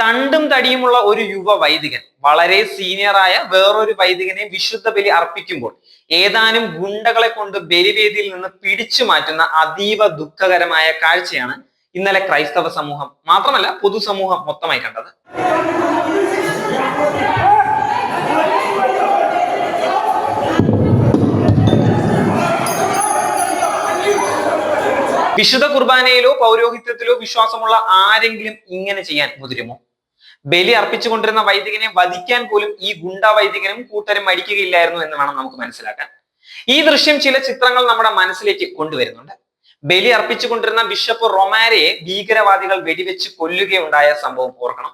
തണ്ടും തടിയുമുള്ള ഒരു യുവ വൈദികൻ. വളരെ സീനിയറായ വേറൊരു വൈദികനെ വിശുദ്ധ ബലി അർപ്പിക്കുമ്പോൾ ഏതാനും ഗുണ്ടകളെ കൊണ്ട് ബലിവേദിയിൽ നിന്ന് പിടിച്ചു മാറ്റുന്ന അതീവ ദുഃഖകരമായ കാഴ്ചയാണ് ഇന്നലെ ക്രൈസ്തവ സമൂഹം മാത്രമല്ല പൊതുസമൂഹം മൊത്തമായി കണ്ടത്. വിശുദ്ധ കുർബാനയിലോ പൗരോഹിത്യത്തിലോ വിശ്വാസമുള്ള ആരെങ്കിലും ഇങ്ങനെ ചെയ്യാൻ മുതിരുമോ? ബലി അർപ്പിച്ചുകൊണ്ടിരുന്ന വൈദികനെ വധിക്കാൻ പോലും ഈ ഗുണ്ട വൈദികനും കൂട്ടരും മരിക്കുകയില്ലായിരുന്നു എന്ന് വേണം നമുക്ക് മനസ്സിലാക്കാൻ. ഈ ദൃശ്യം ചില ചിത്രങ്ങൾ നമ്മുടെ മനസ്സിലേക്ക് കൊണ്ടുവരുന്നുണ്ട്. ബലി അർപ്പിച്ചുകൊണ്ടിരുന്ന ബിഷപ്പ് റൊമാരയെ ഭീകരവാദികൾ വെടിവെച്ച് കൊല്ലുകയുണ്ടായ സംഭവം ഓർക്കണം.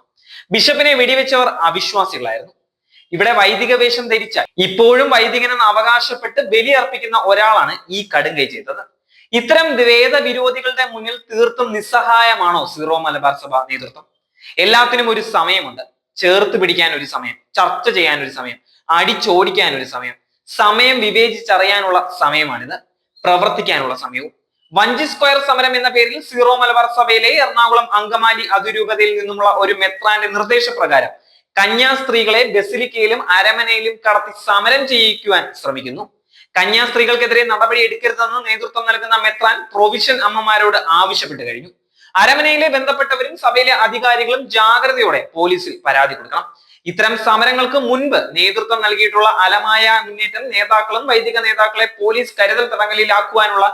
ബിഷപ്പിനെ വെടിവെച്ചവർ അവിശ്വാസികളായിരുന്നു. ഇവിടെ വൈദിക വേഷം ധരിച്ച ഇപ്പോഴും വൈദികനെന്ന് അവകാശപ്പെട്ട് ബലി അർപ്പിക്കുന്ന ഒരാളാണ് ഈ കടുങ്കൈ ചെയ്തത്. ഇത്തരം വേദവിരോധികളുടെ മുന്നിൽ തീർത്തും നിസ്സഹായമാണോ സീറോ മലബാർ സഭ നേതൃത്വം? എല്ലാത്തിനും ഒരു സമയമുണ്ട്. ചേർത്ത് പിടിക്കാൻ ഒരു സമയം ചർച്ച ചെയ്യാൻ ഒരു സമയം അടിച്ചോടിക്കാൻ ഒരു സമയം സമയം വിവേചിച്ചറിയാനുള്ള സമയമാണിത് പ്രവർത്തിക്കാനുള്ള സമയവും. വഞ്ചി സ്ക്വയർ സമരം എന്ന പേരിൽ സീറോ മലബാർ സഭയിലെ എറണാകുളം അങ്കമാലി അതിരൂപതയിൽ നിന്നുമുള്ള ഒരു മെത്രാന്റെ നിർദ്ദേശപ്രകാരം കന്യാസ്ത്രീകളെ ബസിലിക്കയിലും അരമനയിലും കടത്തി സമരം ചെയ്യിക്കുവാൻ ശ്രമിക്കുന്നു. കന്യാസ്ത്രീകൾക്കെതിരെ നടപടി എടുക്കരുതെന്ന് നേതൃത്വം നൽകുന്ന മെത്രാൻ പ്രൊവിഷൻ അമ്മമാരോട് ആവശ്യപ്പെട്ടു കഴിഞ്ഞു. അരമനയിലെ ബന്ധപ്പെട്ടവരും സഭയിലെ അധികാരികളും ജാഗ്രതയോടെ പോലീസിൽ പരാതി കൊടുക്കണം. ഇത്തരം സമരങ്ങൾക്ക് മുൻപ് നേതൃത്വം നൽകിയിട്ടുള്ള അലമായ മുന്നേറ്റം നേതാക്കളും വൈദിക നേതാക്കളെ പോലീസ് കരുതൽ തടങ്കലിലാക്കുവാനുള്ള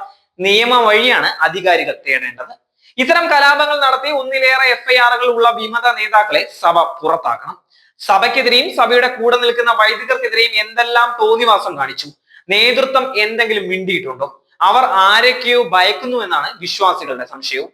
നിയമ വഴിയാണ് അധികാരികൾ തേടേണ്ടത്. ഇത്തരം കലാപങ്ങൾ നടത്തി ഒന്നിലേറെ എഫ്ഐആറുകൾ ഉള്ള വിമത നേതാക്കളെ സഭ പുറത്താക്കണം. സഭയ്ക്കെതിരെയും സഭയുടെ കൂടെ നിൽക്കുന്ന വൈദികർക്കെതിരെയും എന്തെല്ലാം തോന്നിവാസം കാണിച്ചു? നേതൃത്വം എന്തെങ്കിലും മിണ്ടിയിട്ടുണ്ടോ? അവർ ആരൊക്കെയോ ഭയക്കുന്നു എന്നാണ് വിശ്വാസികളുടെ സംശയവും.